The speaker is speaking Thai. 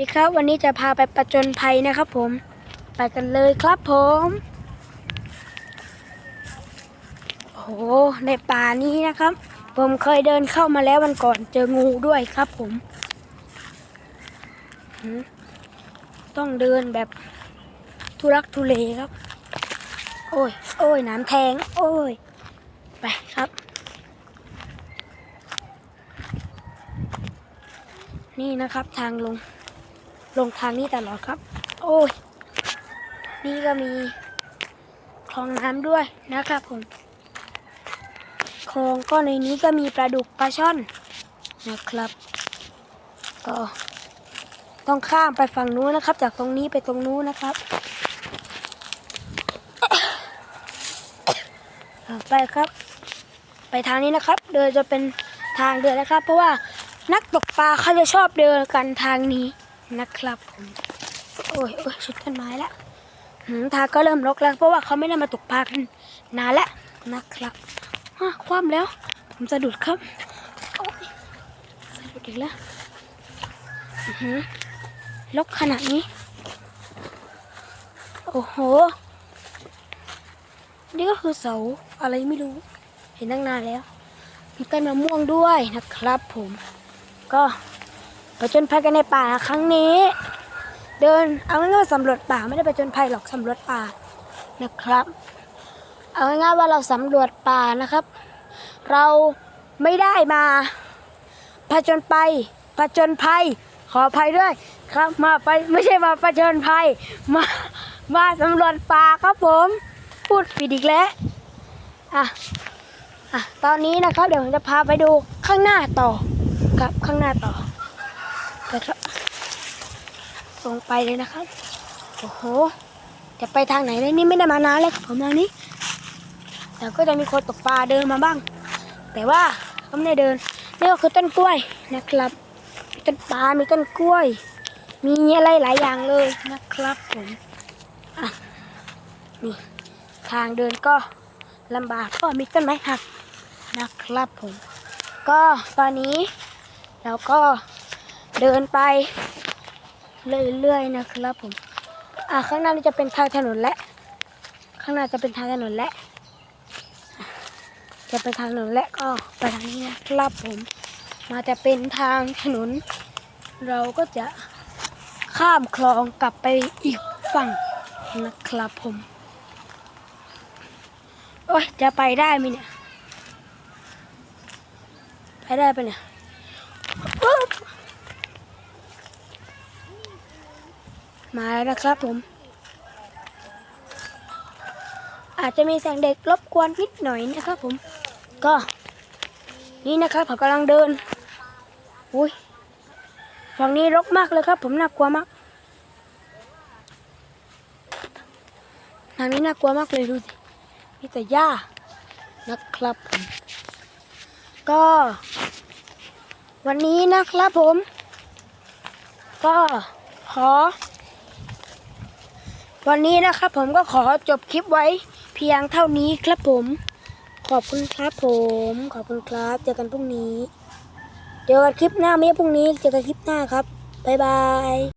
ดีครับวันนี้จะพาไปประจนภัยนะครับผม ไปกันเลยครับผมโอ้โหในป่านี้นะครับ ผมเคยเดินเข้ามาแล้ววันก่อนเจองูด้วยครับผม ต้องเดินแบบทุรักทุเลครับ โอ้ย โอ้ยน้ำแทง โอ้ย ไปครับ นี่นะครับทางลง ลงทางนี้ตลอดครับ โอ้ย นี่ก็มีคลองน้ำด้วยนะครับผมคลองก็ในนี้ก็มีปลาดุกปลาช่อนนะครับ ก็ต้องข้ามไปฝั่งนู้นนะครับ จากตรงนี้ไปตรงนู้นนะครับ ไปครับ ไปทางนี้นะครับ เดินจะเป็นทางเดินนะครับ เพราะว่านักตกปลาเขาจะชอบเดินกันทางนี้ นะครับผม โอ้ยโอ้ยชุดต้นไม้ละทาก็เริ่มรกแล้ว เพราะว่าเขาไม่ได้มาตกปลากันนานแล้วนะครับฮะคว่ำแล้ว ผมสะดุดครับโอ้ยสะดุดอีกแล้วอือหือรกขนาดนี้ โอ้โห นี่ก็คือเสาอะไรไม่รู้ เห็นตั้งนานแล้ว มีต้นมะม่วงด้วยนะครับผม ก็ ไปจนภัยกันในป่าครั้งนี้ เดินเอาง่ายๆสำรวจป่าไม่ได้ไปจนภัยหรอกสำรวจป่านะครับ เอาง่ายๆว่าเราสำรวจป่านะครับ เราไม่ได้มาผจญไปผจญภัย ขออภัยด้วยครับ มาไปไม่ใช่มาผจญภัย มามาสำรวจป่าครับผม พูดผิดอีกแล้วอะอะตอนนี้นะครับเดี๋ยวผมจะพาไปดูข้างหน้าต่อครับข้างหน้าต่อ ไปครับตรงไปเลยนะครับ โอ้โห จะไปทางไหนเลยนี่ไม่ได้มานานเลยครับผมทางนี้แต่ก็จะมีคนตกปลาเดินมาบ้าง แต่ว่าก็ไม่ได้เดินนี่ก็คือต้นกล้วยนะครับมีต้นปลา มีต้นกล้วย มีอะไรหลายอย่างเลยนะครับผมอะนี่ทางเดินก็ลำบากก็มีต้นไม้หักนะครับผม ก็ตอนนี้เราก็ เดินไป เรื่อยๆนะครับผม อะข้างหน้านี่จะเป็นทางถนนและ ข้างหน้าจะเป็นทางถนนและอะจะเป็นทางถนนและก็ไปทางนี้นะครับผม มาจะเป็นทางถนน เราก็จะข้ามคลองกลับไปอีกฝั่งนะครับผม โอ้ยจะไปได้ไหมเนี่ย ไปได้ปะเนี่ยอุ๊บ มาแล้วนะครับผม อาจจะมีแสงเด็กรบกวนนิดหน่อยนะครับผม ก็นี่นะครับผมกำลังเดินอุ้ยฝั่งนี้รกมากเลยครับ ผมน่ากลัวมากทางนี้น่ากลัวมากเลยดูสิมีแต่หญ้านะครับผมก็ วันนี้นะครับผม ก็ขอ วันนี้นะครับผมก็ขอจบคลิปไว้เพียงเท่านี้ครับผม ขอบคุณครับผม ขอบคุณครับ เจอกันพรุ่งนี้ เจอกันคลิปหน้าไม่ใช่พรุ่งนี้ เจอกันคลิปหน้าครับ บ๊ายบาย